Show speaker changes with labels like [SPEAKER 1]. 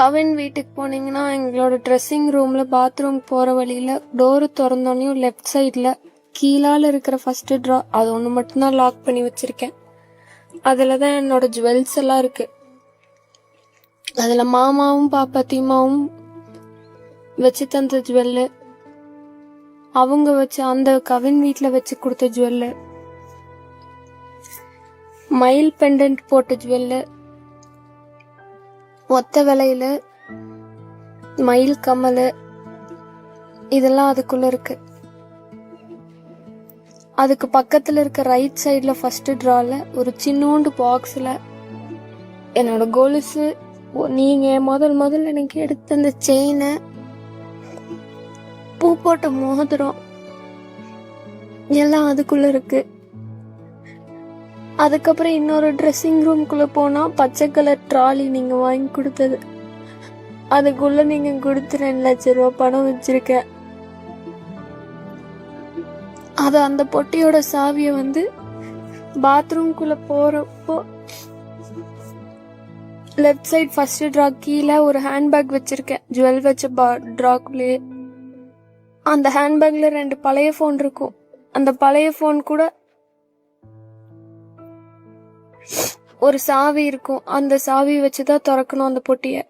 [SPEAKER 1] கவின் வீட்டுக்கு போனீங்கன்னா எங்களோட ட்ரெஸ்ஸிங் ரூம்ல பாத்ரூம் போற வழியில டோரு திறந்தோடனையும் லெஃப்ட் சைடில் கீழால இருக்கிற ஃபர்ஸ்ட் ட்ரா அது ஒன்று மட்டும்தான் லாக் பண்ணி வச்சிருக்கேன். அதில் தான் என்னோட ஜுவல்ஸ் எல்லாம் இருக்கு. அதில் மாமாவும் பாப்பா தீமாவும் வச்சு தந்த ஜுவல்லு அவங்க வச்சு அந்த கவின் வீட்டில் வச்சு கொடுத்த ஜுவல்லு மயில் பெண்டன்ட் போட்ட ஜுவல்லு ஒத்த விலையில மயில் கம்மல் இதெல்லாம் அதுக்குள்ள இருக்கு. அதுக்கு பக்கத்துல இருக்க ரைட் சைடுல ஃபர்ஸ்ட் ட்ரால ஒரு சின்னோண்டு பாக்ஸ்ல என்னோட கொலுசு நீங்கள் நீங்க முதல் முதல்ல எனக்கு எடுத்த அந்த செயினை பூ போட்ட மோதிரம் எல்லாம் அதுக்குள்ள இருக்குது அதுக்கப்புறம் இன்னொரு ட்ரெஸ்ஸிங் ரூம்குள்ளே போனால் பச்சை கலர் ட்ராலி நீங்கள் வாங்கி கொடுத்தது. அதுக்குள்ளே நீங்கள் கொடுத்து ரெண்டு லட்சம் ரூபாய் பணம் வச்சுருக்கேன் அது அந்த பொட்டியோட சாவியை வந்து பாத்ரூம்குள்ளே போகிறப்போ லெஃப்ட் சைட் ஃபர்ஸ்ட் ட்ரா கீழே ஒரு ஹேண்ட்பேக் வச்சிருக்கேன் ஜுவல் வச்ச பா ட்ராக்குள்ளேயே அந்த ஹேண்ட்பேக்கில் ரெண்டு பழைய ஃபோன் இருக்கும். அந்த பழைய ஃபோன் கூட ஒரு சாவி இருக்கும். அந்த சாவி வச்சு தான் திறக்கணும் அந்த பொட்டியை.